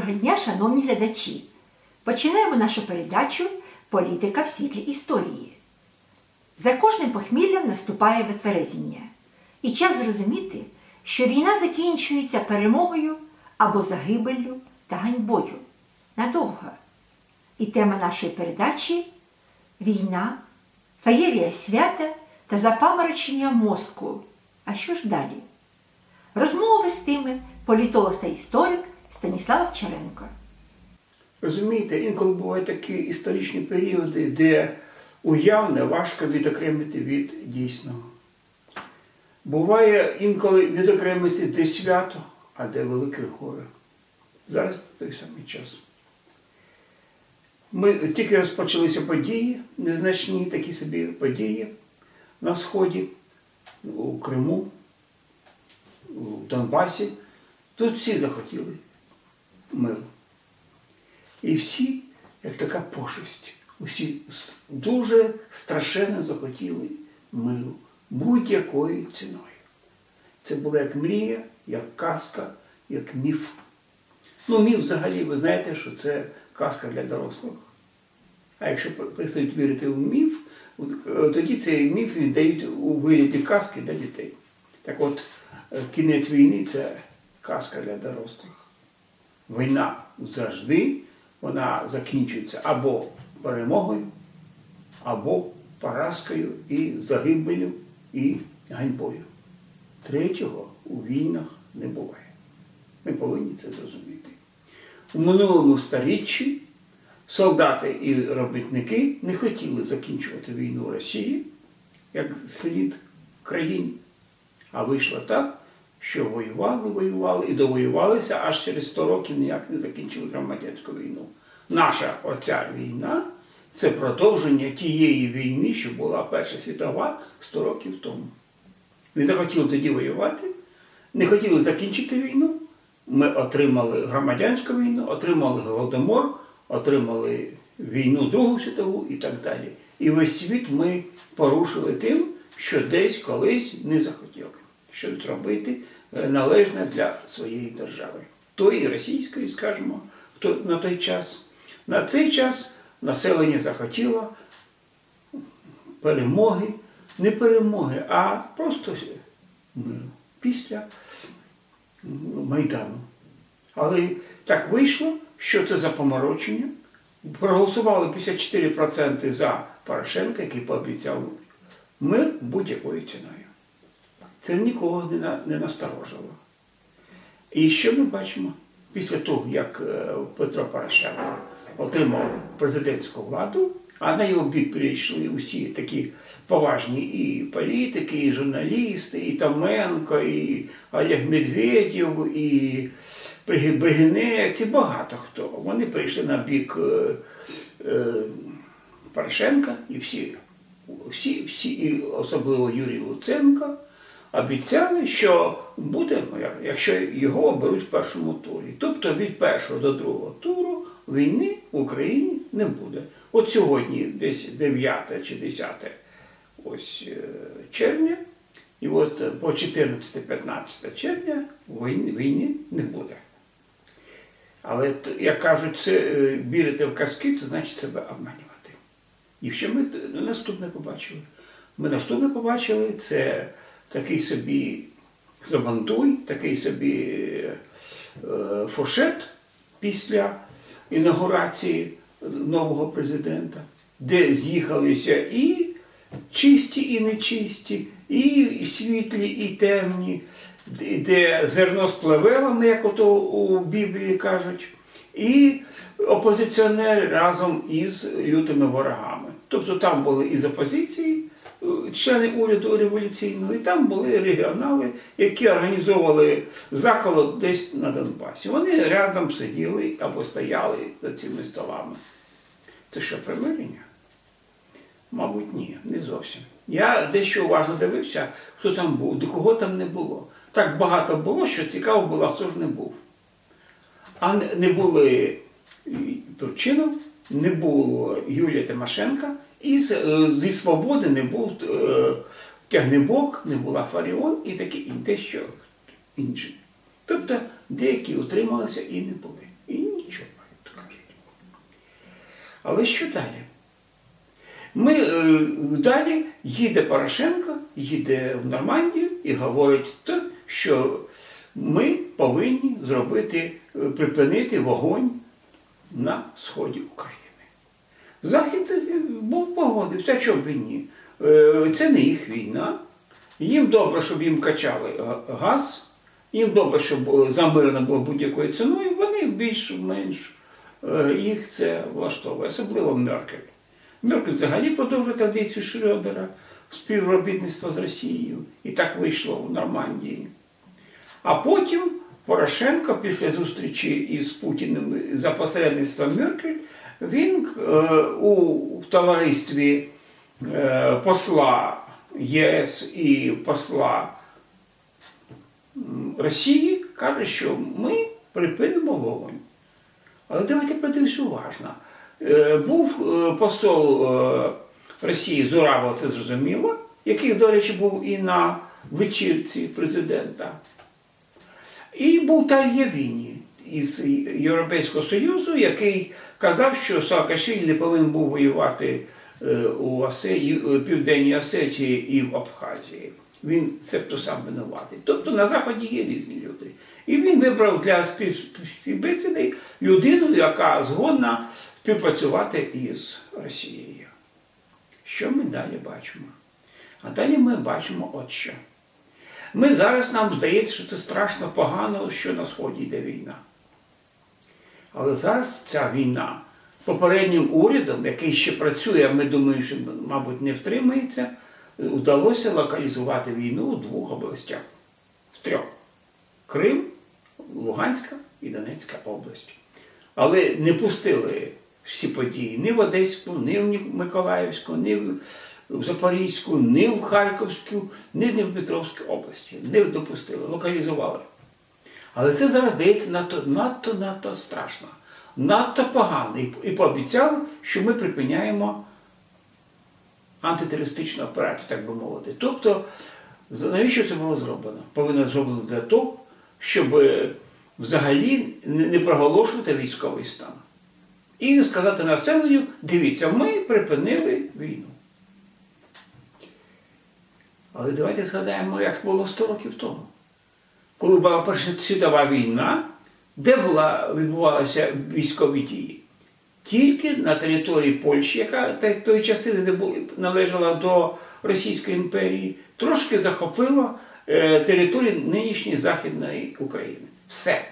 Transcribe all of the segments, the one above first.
Доброго дня, шановні глядачі! Починаємо нашу передачу Політика в світлі історії. За кожним похміллям наступає витверезіння. І час зрозуміти, що війна закінчується перемогою або загибеллю та ганьбою. Надовго. І тема нашої передачі війна, феєрія свята та запаморочення мозку. А що ж далі? Розмову вестиме політолог та історик Станіслав Овчаренко. Розумієте, інколи бувають такі історичні періоди, де уявне важко відокремити від дійсного. Буває інколи відокремити де свято, а де велике горе. Зараз той самий час. Ми тільки розпочалися події, незначні такі собі події на Сході, у Криму, у Донбасі. Тут всі захотіли миру. І всі, як така пошесть, усі дуже страшенно захотіли миру будь-якою ціною. Це була як мрія, як казка, як міф. Ну, міф взагалі, ви знаєте, що це казка для дорослих. А якщо перестають вірити в міф, тоді цей міф віддають у вигляді казки для дітей. Так от, кінець війни це казка для дорослих. Війна завжди вона закінчується або перемогою, або поразкою і загибелю, і ганьбою. Третього у війнах не буває. Ми повинні це зрозуміти. У минулому сторіччі солдати і робітники не хотіли закінчувати війну Росії як слід країні, а вийшло так, що воювали, воювали і довоювалися, аж через 100 років ніяк не закінчили громадянську війну. Наша оця війна це продовження тієї війни, що була Перша світова 100 років тому. Не захотіли тоді воювати, не хотіли закінчити війну. Ми отримали громадянську війну, отримали Голодомор, отримали війну Другу світову і так далі. І весь світ ми порушили тим, що десь колись не захотіли щось зробити належне для своєї держави. Тої російської, скажімо, на той час. На цей час населення захотіло перемоги, не перемоги, а просто миру після Майдану. Але так вийшло, що це за поморочення. Проголосували 54% за Порошенка, який пообіцяв мир будь-якою ціною. Це нікого не насторожило. І що ми бачимо? Після того, як Петро Порошенко отримав президентську владу, а на його бік прийшли усі такі поважні і політики, і журналісти, і Томенко, і Олег Медведєв, і Бригинець, і багато хто. Вони прийшли на бік Порошенка і всі, всі, всі, і особливо Юрій Луценко обіцяли, що буде якщо його оберуть в першому турі. Тобто від першого до другого туру війни в Україні не буде. От сьогодні, десь 9 чи 10 ось червня, і от по 14-15 червня війни, не буде. Але, як кажуть, це вірити в казки, це значить себе обманювати. І що ми наступне побачили? Ми наступне побачили це такий собі Забантуй, такий собі фошет після інаугурації нового президента, де з'їхалися і чисті, і нечисті, і світлі, і темні, де зерно з плевелами, як ото у Біблії кажуть, і опозиціонери разом із лютими ворогами. Тобто там були із опозиції, члени уряду революційного, і там були регіонали, які організовували заколот десь на Донбасі. Вони рядом сиділи або стояли за цими столами. Це що, примирення? Мабуть, ні, не зовсім. Я дещо уважно дивився, хто там був, до кого там не було. Так багато було, що цікаво було, хто ж не був. А не були Турчинов, не було Юлія Тимошенка, і зі свободи не був Тягнебок, не була Фаріон і таке дещо інше. Тобто деякі утрималися і не були. І нічого. Але що далі? Ми е, далі їде Порошенко, їде в Нормандію і говорить те, що ми повинні зробити, е, припинити вогонь на сході України. Захід е, був погодився, чому б і ні. Е, Це не їх війна. Їм добре, щоб їм качали газ, їм добре, щоб е, замирено було будь-якою ціною, вони більш-менш е, їх це влаштовує, особливо Меркель. Меркель взагалі продовжує традицію Шрёдера співробітництва з Росією. І так вийшло в Нормандії. А потім Порошенко після зустрічі із Путіним за посередництвом Меркель, він е, у товаристві е, посла єС і посла Росії каже, що ми припинимо вогонь. Але давайте подивимось уважно. Е, Був посол Росії Зураво, це зрозуміло, який, до речі, був і на вечірці президента. І був Тальявіні із Європейського Союзу, який казав, що Саакашвілі не повинен був воювати е, у Осеї, е, Південній Осетії і в Абхазії. Він цебто сам винуватий. Тобто на Заході є різні люди. І він вибрав для спів- співбесіди людину, яка згодна співпрацювати із Росією. Що ми далі бачимо? А далі ми бачимо от що. Ми зараз нам здається, що це страшно погано, що на Сході йде війна. Але зараз ця війна попереднім урядом, який ще працює, ми думаємо, що, мабуть, не втримається, вдалося локалізувати війну у двох областях. В трьох. Крим, Луганська і Донецька області. Але не пустили всі події ні в Одеську, ні в Миколаївську, ні в Запорізьку, ні в Харківську, ні в Дніпропетровській області. Не допустили, локалізували. Але це зараз здається надто, надто, надто страшно, надто погано. І, пообіцяли, що ми припиняємо антитерористичну операцію, так би мовити. Тобто, навіщо це було зроблено? Повинно зроблено для того, щоб е, взагалі не проголошувати військовий стан. І сказати населенню, дивіться, ми припинили війну. Але давайте згадаємо, як було 100 років тому. Коли була Перша світова війна, де була, відбувалися військові дії? Тільки на території Польщі, яка тої частини, де були, належала до Російської імперії, трошки захопила е, територію нинішньої Західної України. Все.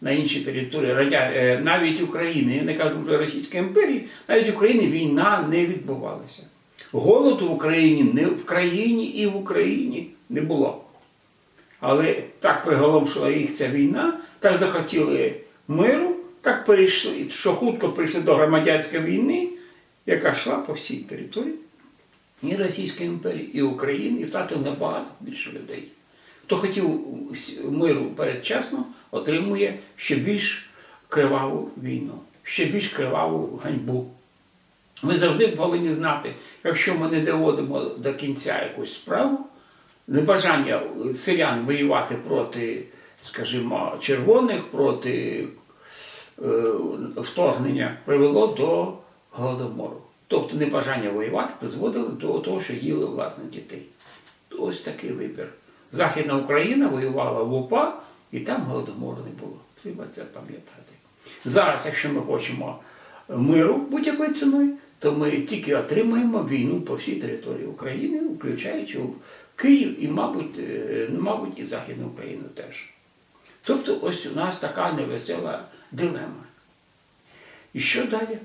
На іншій території, радя, е, навіть України, я не кажу вже Російської імперії, навіть в Україні війна не відбувалася. Голоду в Україні не в країні і в Україні не було. Але так приголомшила їх ця війна, так захотіли миру, так перейшли, що хутко прийшли до громадянської війни, яка йшла по всій території і Російської імперії, і України, і втратив набагато більше людей. Хто хотів миру передчасно, отримує ще більш криваву війну, ще більш криваву ганьбу. Ми завжди повинні знати, якщо ми не доводимо до кінця якусь справу, небажання селян воювати проти, скажімо, червоних, проти е, вторгнення привело до голодомору. Тобто небажання воювати призводило до того, що їли власних дітей. Ось такий вибір. Західна Україна воювала в УПА, і там голодомору не було. Треба це пам'ятати. Зараз, якщо ми хочемо миру будь-якою ціною, то ми тільки отримаємо війну по всій території України, включаючи Київ і, мабуть, е, ну, мабуть, і Західну Україну теж. Тобто ось у нас така невесела дилема. І що далі?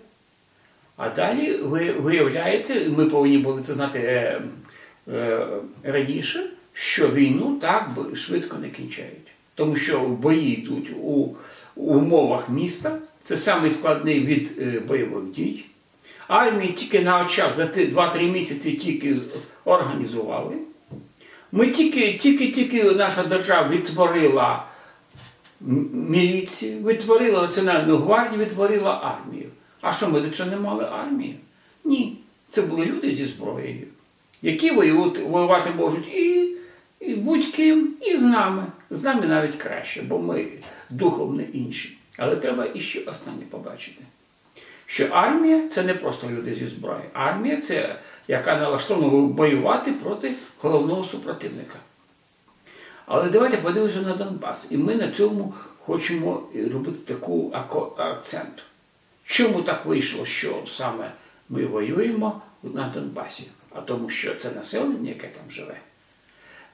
А далі ви- виявляється, ми повинні були це знати е, е, раніше, що війну так швидко не кінчають. Тому що бої йдуть у, умовах міста, це самий складний від бойових дій. Армії тільки на очах за 2-3 місяці тільки організували. Ми тільки, тільки, тільки наша держава відтворила міліцію, відтворила Національну гвардію, відтворила армію. А що ми до цього не мали армії? Ні. Це були люди зі зброєю, які воювати, воювати можуть і, і будь-ким, і з нами. З нами навіть краще, бо ми духом не інші. Але треба іще останнє побачити. що армія це не просто люди зі зброєю. Армія це яка налаштована воювати проти головного супротивника. Але давайте подивимося на Донбас. І ми на цьому хочемо робити таку акцент. Чому так вийшло, що саме ми воюємо на Донбасі? А тому, що це населення, яке там живе,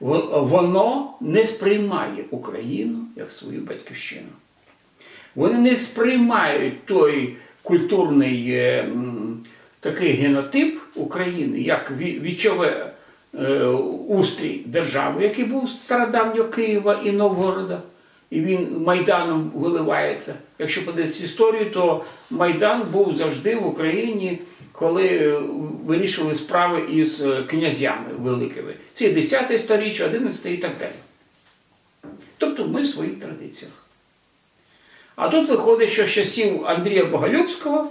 воно не сприймає Україну як свою батьківщину. Вони не сприймають той культурний е, такий генотип України, як ві- вічове е, устрій держави, який був стародавнього Києва і Новгорода, і він Майданом виливається. Якщо подивитися історію, то Майдан був завжди в Україні, коли е, вирішували справи із е, князями великими. Це 10 сторіччя, 11 і так далі. Тобто ми в своїх традиціях. А тут виходить, що з часів Андрія Боголюбського,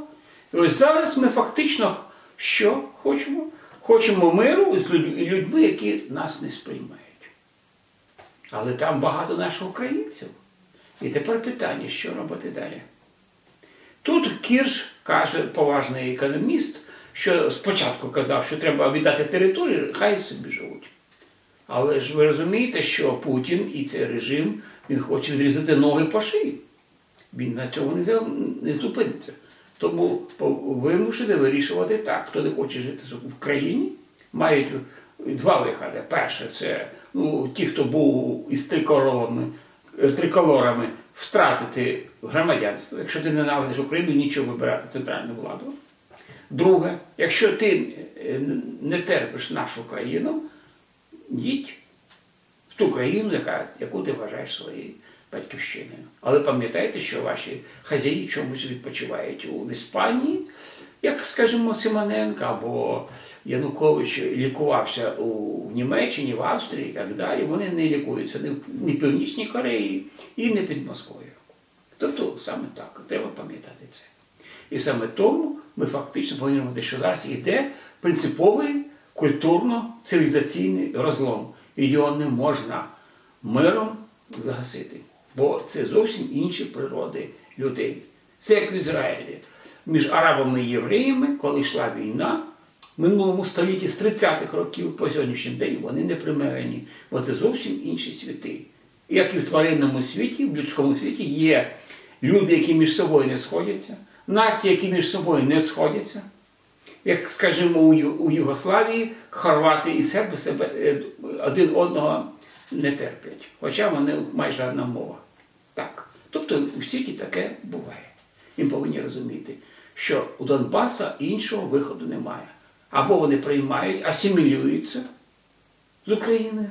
і ось зараз ми фактично що хочемо? Хочемо миру з людьми, які нас не сприймають. Але там багато наших українців. І тепер питання, що робити далі? Тут Кірш каже, поважний економіст, що спочатку казав, що треба віддати територію, хай собі живуть. Але ж ви розумієте, що Путін і цей режим він хоче відрізати ноги по шиї. Він на цьому не зупиниться. Тому вимушений вирішувати так. Хто не хоче жити в країні, мають два виходи. Перше, це ну, ті, хто був із триколорами, е, триколорами, втратити громадянство. Якщо ти ненавидиш Україну, нічого вибирати центральну владу. Друге, якщо ти е, не терпиш нашу країну, їдь в ту країну, яка, яку ти вважаєш своєю батьківщиною. Але пам'ятайте, що ваші хазяї чомусь відпочивають у Іспанії, як, скажімо, Симоненко або Янукович лікувався у Німеччині, в Австрії і так далі. Вони не лікуються ні в Північній Кореї і не під Москвою. Тобто саме так, треба пам'ятати це. І саме тому ми фактично повинні робити, що зараз йде принциповий культурно-цивілізаційний розлом. І його не можна миром загасити. Бо це зовсім інші природи людей. Це як в Ізраїлі. Між арабами і євреями, коли йшла війна, в минулому столітті з 30-х років по сьогоднішній день вони не примирені. Бо це зовсім інші світи. Як і в тваринному світі, в людському світі є люди, які між собою не сходяться, нації, які між собою не сходяться. Як, скажімо, у, Югославії хорвати і серби себе е, один одного не терплять, хоча вони майже одна мова. Так. Тобто у світі таке буває. І повинні розуміти, що у Донбаса іншого виходу немає. Або вони приймають, асимілюються з Україною,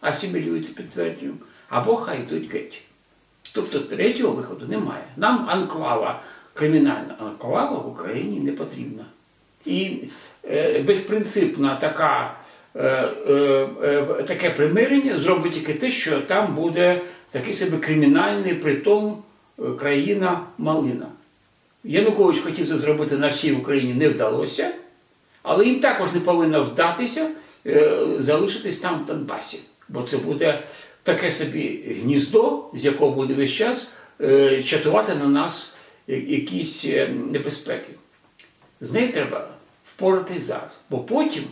асимілюються підтвердженням, або хай йдуть геть. Тобто третього виходу немає. Нам анклава, кримінальна анклава в Україні не потрібна. І е, безпринципна така, таке примирення зробить тільки те, що там буде такий себе кримінальний притон е, країна Малина. Янукович хотів це зробити на всій Україні, не вдалося, але їм також не повинно вдатися е, залишитись там в Донбасі. Бо це буде таке собі гніздо, з якого буде весь час е, чатувати на нас якісь е, небезпеки. З нею треба впоратись зараз, бо потім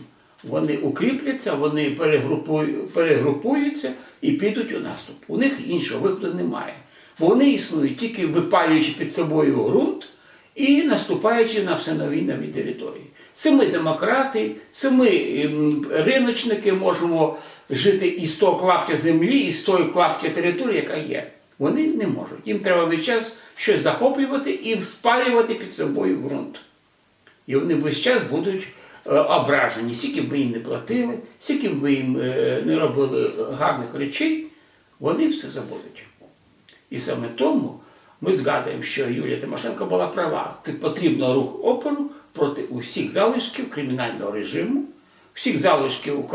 вони укріпляться, вони перегрупую- перегрупуються і підуть у наступ. У них іншого виходу немає. Бо вони існують тільки випалюючи під собою ґрунт і наступаючи на все нові нові території. Це ми демократи, це ми ем, риночники можемо жити із того клаптя землі, із тої клаптя території, яка є. Вони не можуть. Їм треба весь час щось захоплювати і спалювати під собою ґрунт. І вони весь час будуть ображені, скільки б ви їм не платили, скільки б ви їм е, не робили гарних речей, вони все забудуть. І саме тому ми згадуємо, що Юлія Тимошенко була права. Потрібно рух опору проти усіх залишків кримінального режиму, всіх залишків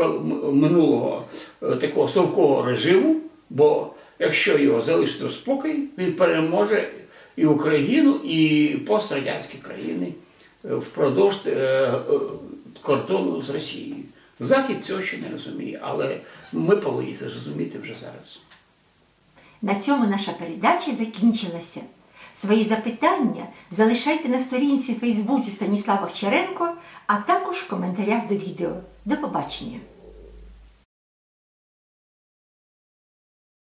минулого е, такого совкового режиму, бо якщо його залишити в спокій, він переможе і Україну, і пострадянські країни е, впродовж е, е, кордону з Росією. Захід цього ще не розуміє, але ми повинні це зрозуміти вже зараз. На цьому наша передача закінчилася. Свої запитання залишайте на сторінці Фейсбуці Станіслава Вчаренко, а також в коментарях до відео. До побачення!